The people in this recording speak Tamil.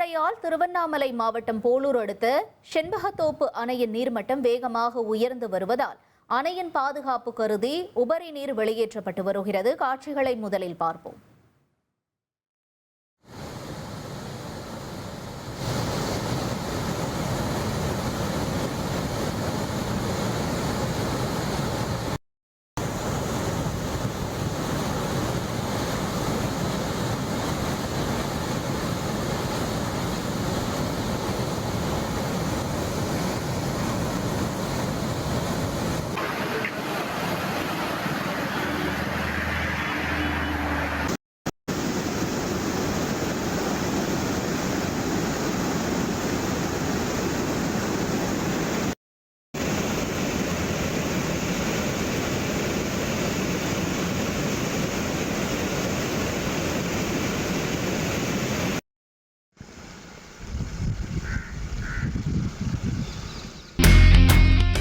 மழையால் திருவண்ணாமலை மாவட்டம் போலூர் அடுத்த செண்பகத்தோப்பு அணையின் நீர்மட்டம் வேகமாக உயர்ந்து வருவதால் அணையின் பாதுகாப்பு கருதி உபரி நீர் வெளியேற்றப்பட்டு வருகிறது. காட்சிகளை முதலில் பார்ப்போம்.